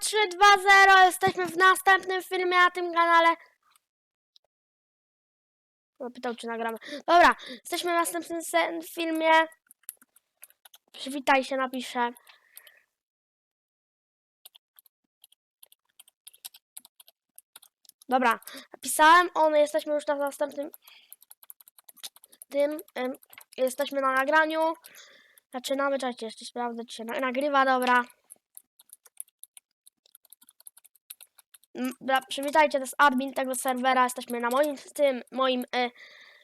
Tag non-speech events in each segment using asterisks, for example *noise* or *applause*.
320 jesteśmy w następnym filmie na tym kanale. Pytał, czy nagramy. Dobra, jesteśmy w następnym filmie. Przywitaj się, napiszę. Dobra, napisałem, on, jesteśmy już na następnym tym, em, jesteśmy na nagraniu. Zaczynamy, czekajcie, jeszcze sprawdzę, czy się na- nagrywa, dobra. Dobra, przywitajcie, to jest admin tego serwera, jesteśmy na moim, tym, moim, y,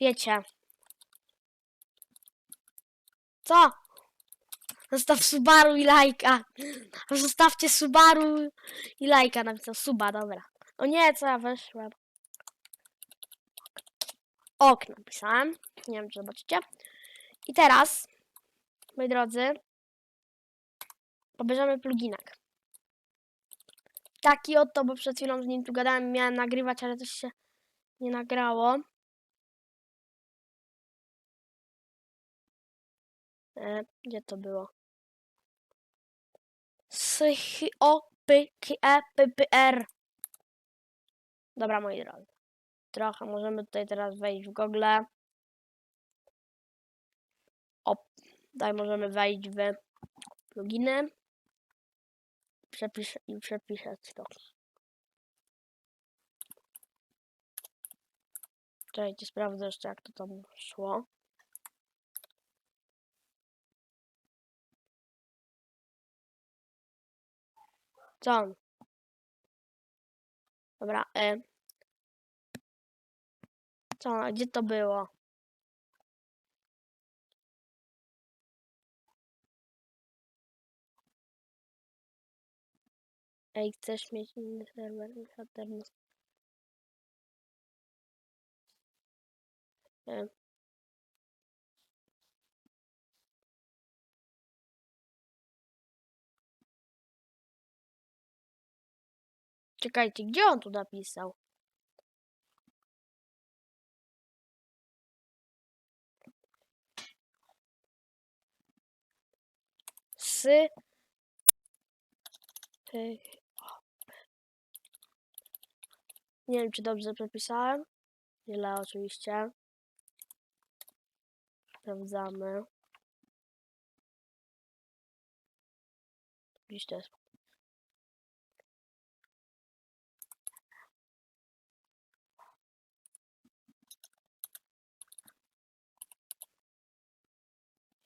wiecie. Co? Zostaw Subaru i lajka. Zostawcie Subaru i lajka, napisał Suba, dobra. O nie, co ja weszłem. Ok, napisałem. Nie wiem, czy zobaczycie. I teraz, moi drodzy, pobierzemy pluginek. Taki oto, bo przed chwilą z nim tu gadałem, miałem nagrywać, ale coś się nie nagrało. E, gdzie to było? Sych o p k e p p r Dobra, moi drodzy. Trochę możemy tutaj teraz wejść w Google. O, tutaj możemy wejść w pluginy. Przepiszę i przepiszę to. Czekajcie, sprawdzę jeszcze jak to tam szło. Co on? Dobra, e. Co, gdzie to było? Ej, chcesz mieć inny serwer niż. Czekajcie, gdzie on tu napisał? Sy. Ty- Nie wiem, czy dobrze przepisałem. Źle oczywiście. Sprawdzamy. Gdzieś to jest.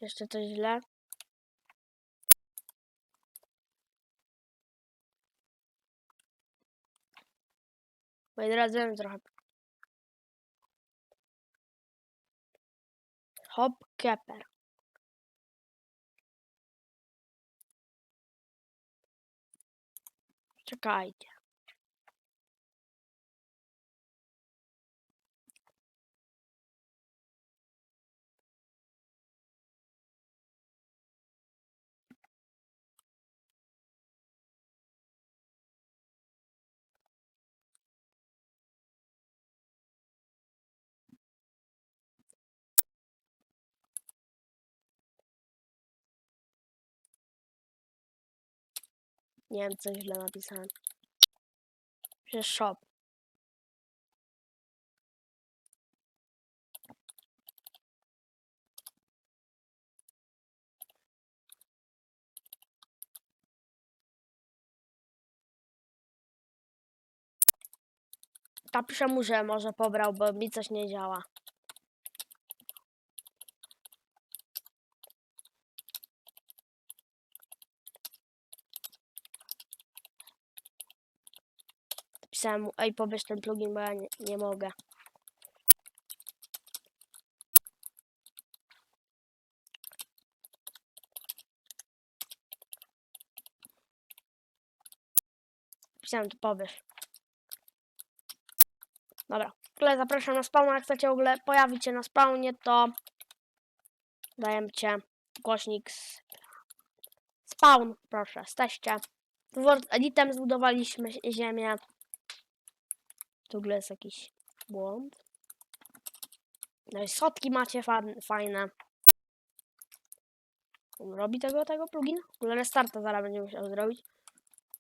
Jeszcze coś źle. Moi drodzy, wiem trochę. Hop Kepper. Czekajcie. Nie wiem, co źle napisałem. Przecież shop. Napiszę mu, że może pobrał, bo mi coś nie działa. Pisałem mu, ej, pobierz ten plugin, bo ja nie, nie mogę. Pisałem, to pobierz. Dobra, w ogóle zapraszam na spawn, jak chcecie w ogóle pojawić się na spawnie, to dajemy cię głośnik z... Spawn, proszę, jesteście. Word Editem zbudowaliśmy ziemię. W ogóle jest jakiś błąd. No i schodki macie fa- fajne. Robi tego, tego plugin? W ogóle restarta zaraz będzie musiał zrobić.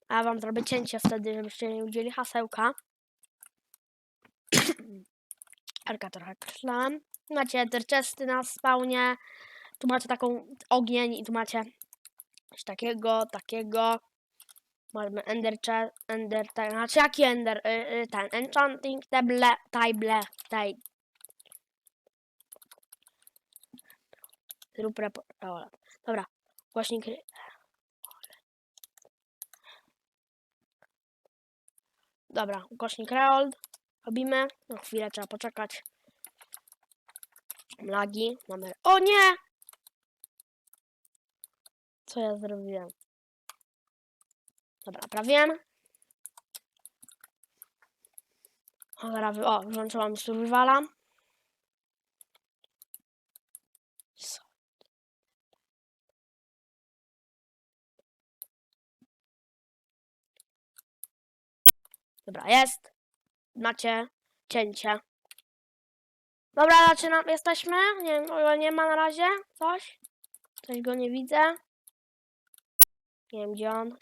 A ja wam zrobię cięcie wtedy, żebyście nie widzieli hasełka. *coughs* Arka trochę kreślałem. Macie enter na spawnie. Tu macie taką ogień i tu macie coś takiego, takiego. Mamy ender, ender, tak, znaczy jaki ender, y, y, ten, enchanting table, table, tej. Zrób report, dobra, głośnik, dobra, głośnik Reold, robimy, no chwilę trzeba poczekać. Lagi, mamy, o nie! Co ja zrobiłem? Dobra, naprawiłem. Dobra, o, włączyłam survivala. Dobra, jest. Macie cięcie. Dobra, zaczynam. Jesteśmy? Nie, nie ma na razie coś? Coś go nie widzę. Nie wiem gdzie on.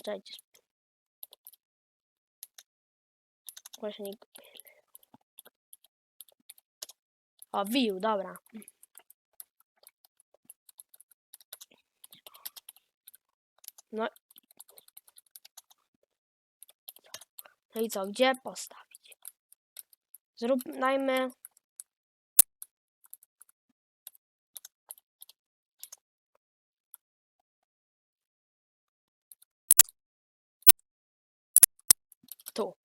Czekajcie. Głośnik. O, wił, dobra. No. No i co, gdzie postawić? Zrób, dajmy... Tu.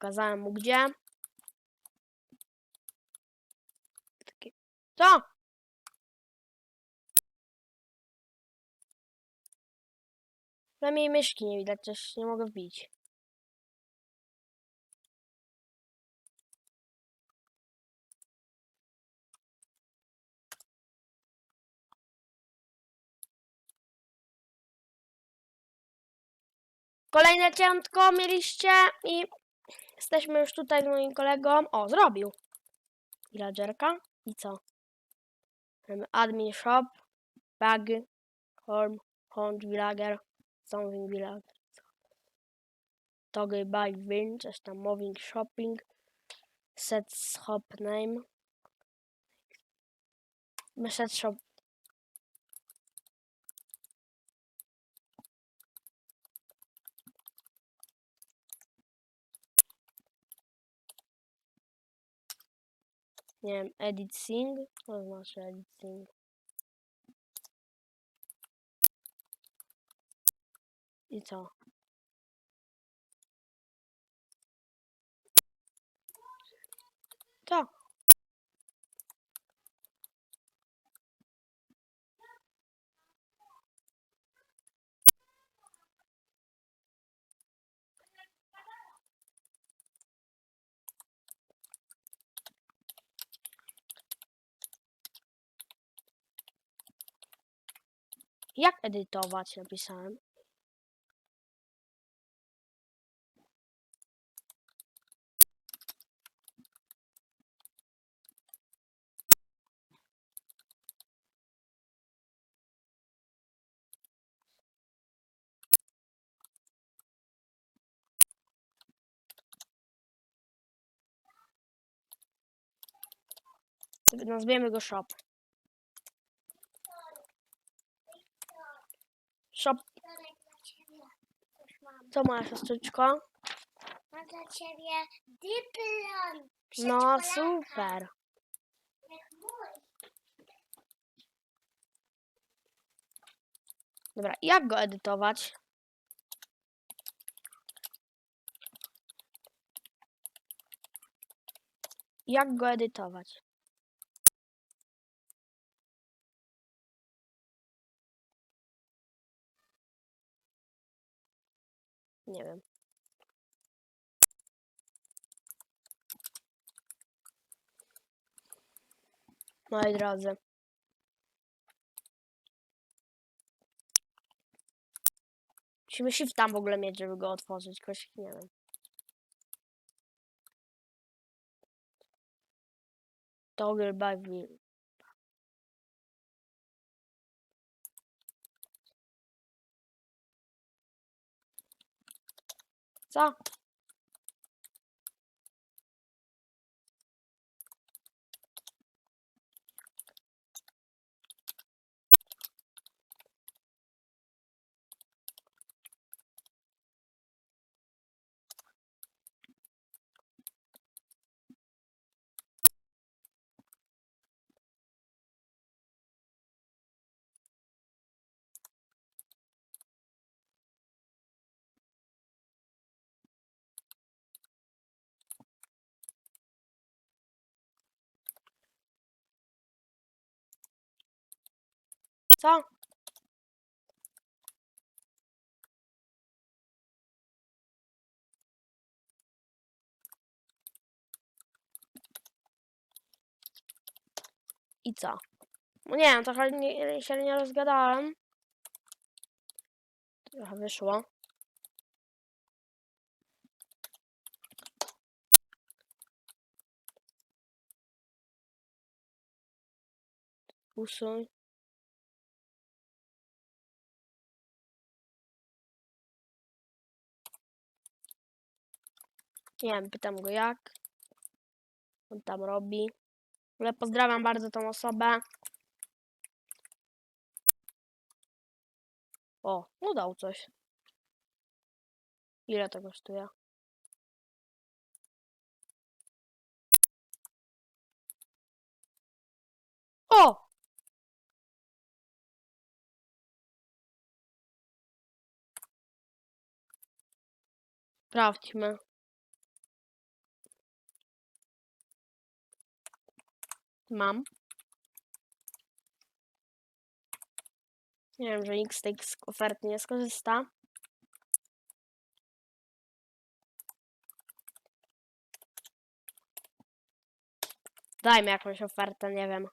Pokazałem mu gdzie. Co? Przynajmniej myszki nie widać, też nie mogę wbić. Kolejne ciętko mieliście i jesteśmy już tutaj z moim kolegą. O, zrobił. Villagerka. I co? Mamy admin shop, bag, home, hunt, villager, something villager. Toggle buy win, coś tam moving shopping, set shop name. Set shop. Nie wiem, edit sing? Co znaczy edit sing? I co? Co? Jak edytować? Napisałem. Nazwiemy go shop. Shop. Co moja siostrzyczko? Mam dla ciebie dyplom. No super. Dobra, jak go edytować? Jak go edytować? Nie wiem. Moi drodzy. Musimy shift tam w ogóle mieć, żeby go otworzyć. Ktoś, nie wiem. Toggle by Så. Co? I co? No nie wiem, trochę nie, się nie rozgadałem. Trochę wyszło. Usuń. Nie wiem, pytam go jak. On tam robi. Ale pozdrawiam bardzo tą osobę. O, no coś. Ile to kosztuje? O! Sprawdźmy. Mam. Nie wiem, że nikt z tej oferty nie skorzysta. Dajmy jakąś ofertę, nie wiem.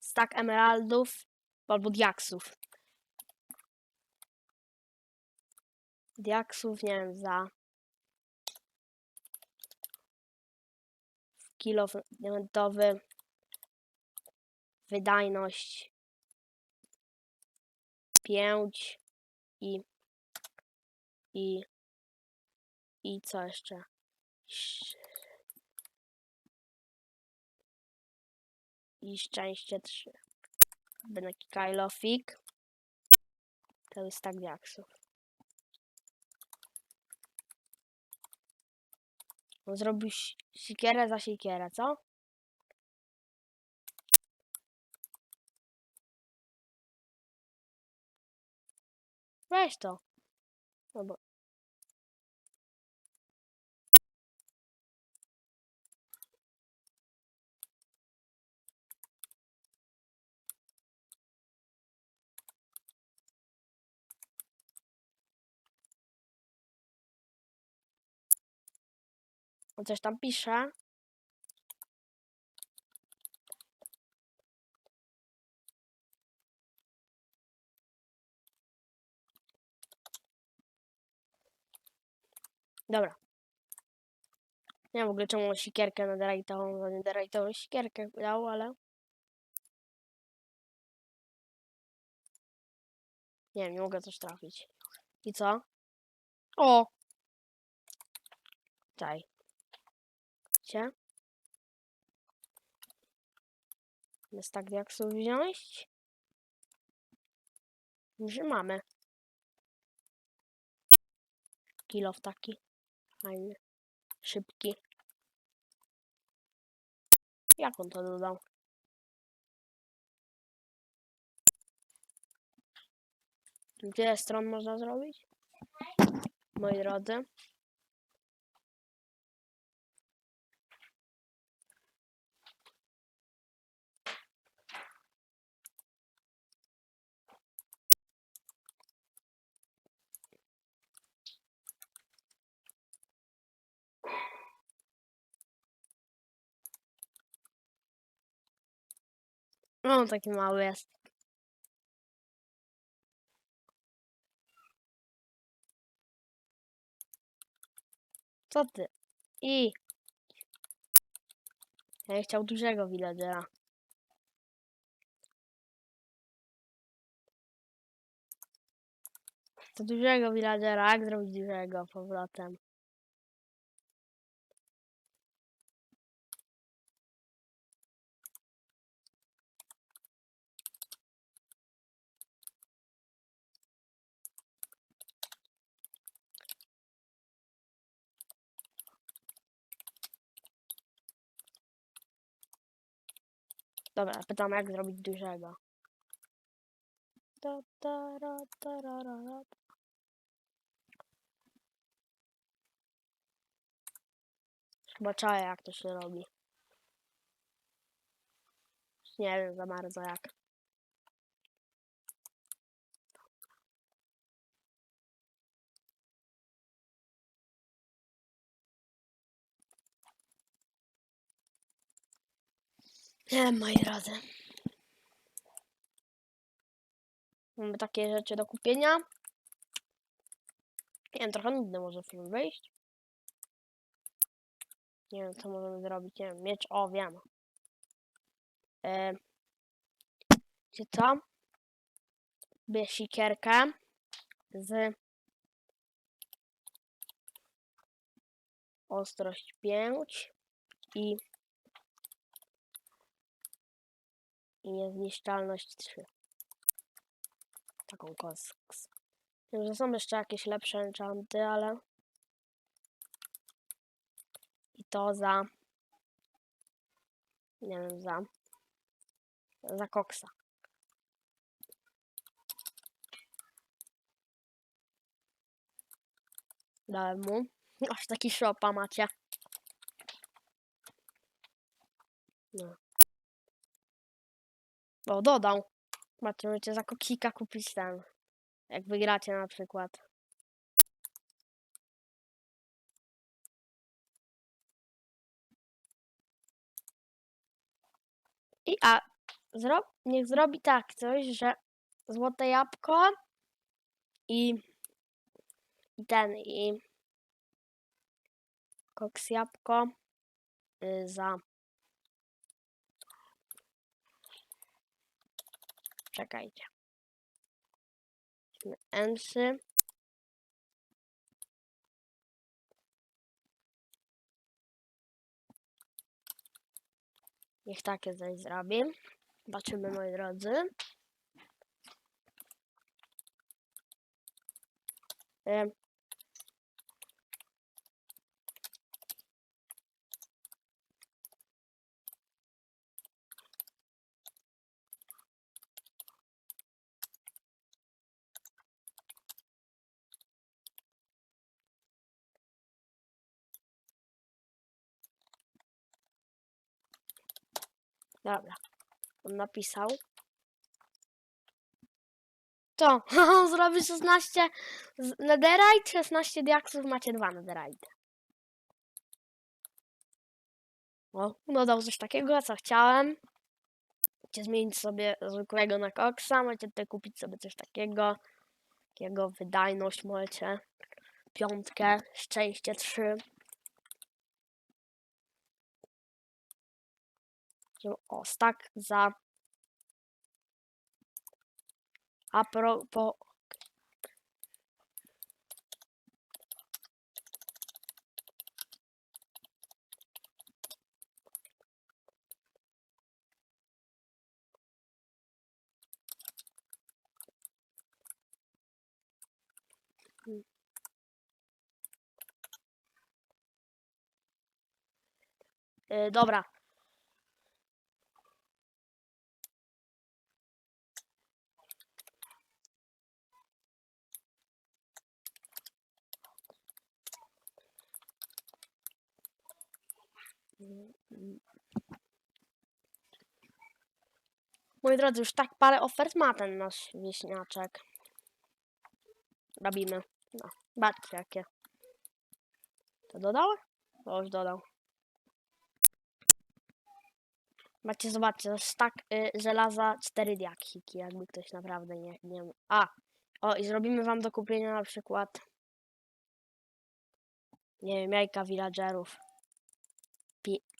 Stack emeraldów albo diaksów. Diaksów, nie wiem, za kilo diamentowy, wydajność 5 i i i co jeszcze? Sz- I szczęście 3. Będę Kylofik. To jest tak diaksów. On zrobił si- sikierę za sikierę, co? Weź to. No bo... On coś tam pisze. Dobra. Nie wiem w ogóle czemu sikierkę za netherite'ową sikierkę dał, ale... Nie wiem, nie mogę coś trafić. I co? O! Czaj. Gdzie? Jest tak diaksów wziąć? Że mamy. Kilof taki. Fajny. Szybki. Jak on to dodał? Wiele stron można zrobić? Moi drodzy. No, taki mały jest. Co ty? I. Ja chciał dużego villagera. To dużego villagera, jak zrobić dużego powrotem? Dobra, pytam jak zrobić dużego. Ta. Chyba czaję jak to się robi. Nie wiem za bardzo jak. Nie moi drodzy. Mamy takie rzeczy do kupienia. Nie wiem, trochę nudny może film wyjść. Nie wiem, co możemy zrobić. Nie wiem, miecz, o wiem. E, Wiecie co? Bierz sikierkę z ostrość 5 i i niezniszczalność 3. Taką kos. Wiem, że są jeszcze jakieś lepsze enchanty, ale i to za nie wiem, za za koksa. Dałem mu. Aż taki szopa macie. No. O, dodał. Macie, możecie za koksika kupić ten. Jak wygracie na przykład. I a zro, niech zrobi tak coś, że złote jabłko i, i ten i koks jabłko y, za czekajcie. Ensy niech takie coś zrobi. Zobaczymy moi drodzy Dobra. On napisał. To, *laughs* on zrobi 16 z netherite, 16 diaksów, macie 2 netherite. O, dodał coś takiego, co chciałem. Możecie zmienić sobie zwykłego na koksa, możecie tutaj kupić sobie coś takiego. Takiego wydajność możecie. Piątkę, szczęście 3. O, stack za. A propos. Y, dobra. Moi drodzy, już tak parę ofert ma ten nasz wieśniaczek. Robimy. No, zobaczcie jakie. To dodał? To już dodał. Macie, zobaczcie, to jest tak y, żelaza 4 diaksiki, jakby ktoś naprawdę nie, nie... A! O, i zrobimy wam do kupienia na przykład nie wiem, jajka villagerów.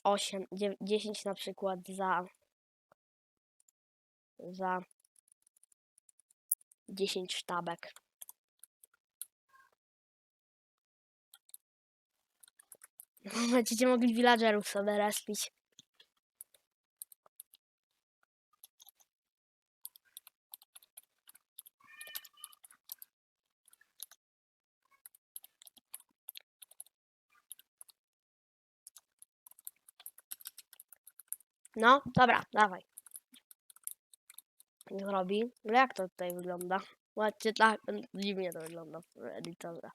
8, 10 na przykład za za 10 sztabek. *laughs* Będziecie mogli villagerów sobie respić. No, dobra, dawaj. Robi. No jak to tutaj wygląda? Ładnie tak, dziwnie to wygląda w editorze.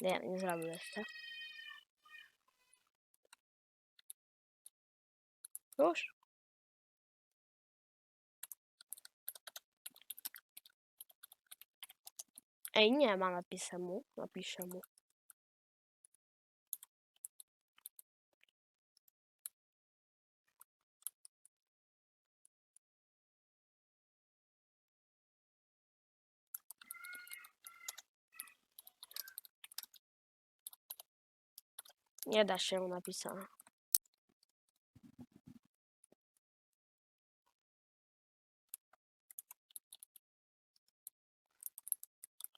Nie, nie zrobił jeszcze. Już? Ej, nie ma napiszę mu. Napiszę mu. Nie da się napisać.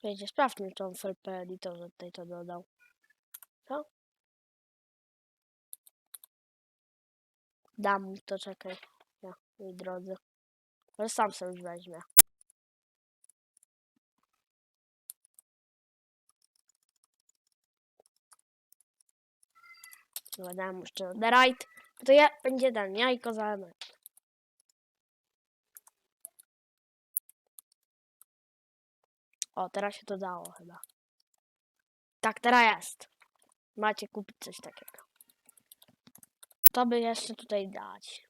Wiecie, sprawdźmy, on w FLP editorze tutaj to dodał. Co? Dam mu to, czekaj. Ja, mój drodzy. Ale sam sobie weźmie. Dobra, mu jeszcze the right. To ja, będzie ten jajko za element. O, teraz się to dało chyba. Tak, teraz jest. Macie kupić coś takiego. To by jeszcze tutaj dać.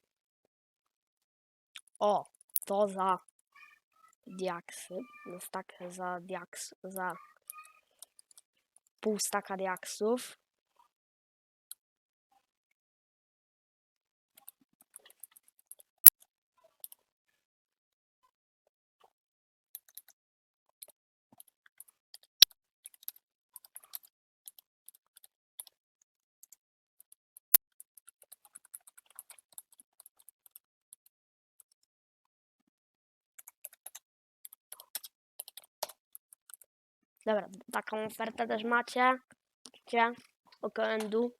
O, to za diaksy. No tak za diaks, za pół staka diaksów. Dobra, taką ofertę też macie. Widzicie? Okoendu.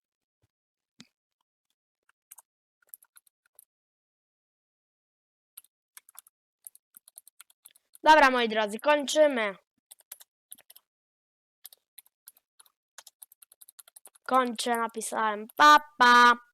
Dobra, moi drodzy, kończymy. Kończę, napisałem papa. Pa.